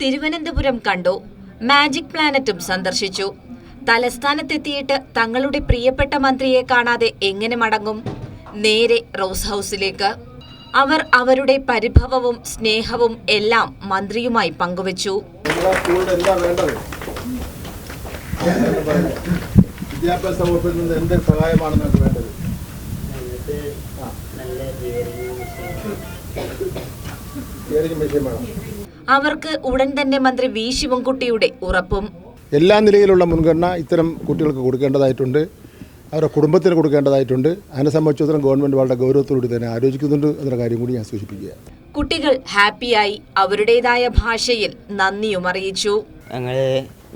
തിരുവനന്തപുരം കണ്ടു. മാജിക് പ്ലാനറ്റും സന്ദർശിച്ചു. തലസ്ഥാനത്തെത്തിയിട്ട് തങ്ങളുടെ പ്രിയപ്പെട്ട മന്ത്രിയെ കാണാതെ എങ്ങനെ മടങ്ങും? നേരെ റോസ് ഹൌസിലേക്ക് അവർ അവരുടെ പരിഭവവും സ്നേഹവും എല്ലാം മന്ത്രിയുമായി പങ്കുവച്ചു. വിദ്യാഭ്യാസ വകുപ്പിൽ നിന്ന് എന്ത് സഹായമാണ് നിങ്ങൾക്ക് വേണ്ടത്? നല്ല ഹിയറിംഗ് മെഷീൻ വേണം. അവർക്ക് ഉടൻ തന്നെ മന്ത്രി വി ശിവൻകുട്ടിയുടെ ഉറപ്പും. എല്ലാ നിലയിലുള്ള മുൻഗണന ഇത്തരം കുട്ടികൾക്ക് കൊടുക്കേണ്ടതായിട്ടുണ്ട്. അവരുടെ കുടുംബത്തിന് കൊടുക്കേണ്ടതായിട്ടുണ്ട്. അതിനെ സംബന്ധിച്ചിടത്തോളം ഗവൺമെന്റ് വളരെ ഗൗരവത്തോടുകൂടി തന്നെ ആലോചിക്കുന്നുണ്ട് എന്ന കാര്യം കൂടി ഞാൻ സൂചിപ്പിക്കുക. കുട്ടികൾ ഹാപ്പിയായി അവരുടേതായ ഭാഷയിൽ നന്ദിയും അറിയിച്ചു. ഞങ്ങൾ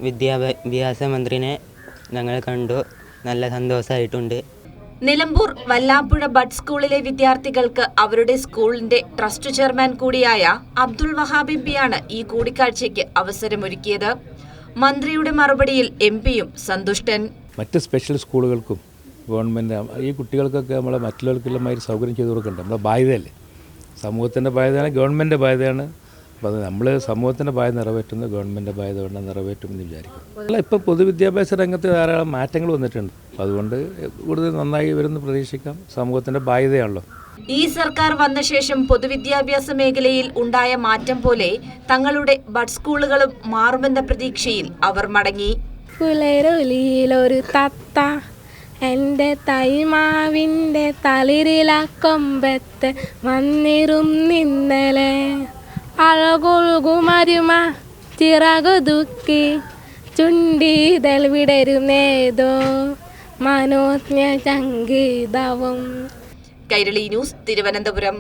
വിദ്യാഭ്യാസ മന്ത്രിനെ ഞങ്ങൾ കണ്ടു. നല്ല സന്തോഷമായിട്ടുണ്ട് നിലമ്പൂർ വല്ലാപ്പുഴ ബഡ് സ്കൂളിലെ വിദ്യാർത്ഥികൾക്ക് അവരുടെ സ്കൂളിന്റെ ട്രസ്റ്റ് ചെയർമാൻ കൂടിയായ അബ്ദുൾ വഹാബ് ഈ കൂടിക്കാഴ്ചയ്ക്ക് അവസരമൊരുക്കിയത്. മന്ത്രിയുടെ മറുപടിയിൽ എം പിയും സന്തുഷ്ടൻ. മറ്റ് സ്പെഷ്യൽ സ്കൂളുകൾക്കും ഗവൺമെന്റ് ഈ കുട്ടികൾക്കൊക്കെ നമ്മളെ മറ്റുള്ളവർക്കെല്ലാം മാതിരി സൗകര്യം ചെയ്തു കൊടുക്കണ്ട? നമ്മുടെ ബാധ്യതയല്ലേ? സമൂഹത്തിന്റെ ബാധ്യതയാണ് ഗവൺമെന്റ് ബാധ്യതയാണ്. അപ്പോൾ നമ്മൾ സമൂഹത്തിന്റെ ബാധ്യത നിറവേറ്റുന്നത് ഗവൺമെന്റ് ബാധ്യത കൊണ്ട് നിറവേറ്റുമെന്ന് വിചാരിക്കും അല്ല ഇപ്പോൾ പൊതുവിദ്യാഭ്യാസ രംഗത്ത് ധാരാളം മാറ്റങ്ങൾ വന്നിട്ടുണ്ട്. അപ്പോൾ അതുകൊണ്ട് കൂടുതൽ നന്നായി വരുന്ന പ്രതീക്ഷിക്കാം. സമൂഹത്തിന്റെ ബാധ്യതയാണല്ലോ. ഈ സർക്കാർ വന്ന ശേഷം പൊതുവിദ്യാഭ്യാസ മേഖലയിൽ ഉണ്ടായ മാറ്റം പോലെ തങ്ങളുടെ ബഡ് സ്കൂളുകളും മാറുമെന്ന പ്രതീക്ഷയിൽ അവർ മടങ്ങി. പുലരുലിയിലൊരു തത്ത എന്റെ തൈമാവിന്റെ വന്നിരും വന്നിരുന്നിന്നലെ അഴകൊഴുകുമരുമ ചിറകു ദുക്കി ചുണ്ടിതൽ വിടരുന്നേതോ. മനോജ്ഞ സംഗീതവും കൈരളി ന്യൂസ് തിരുവനന്തപുരം.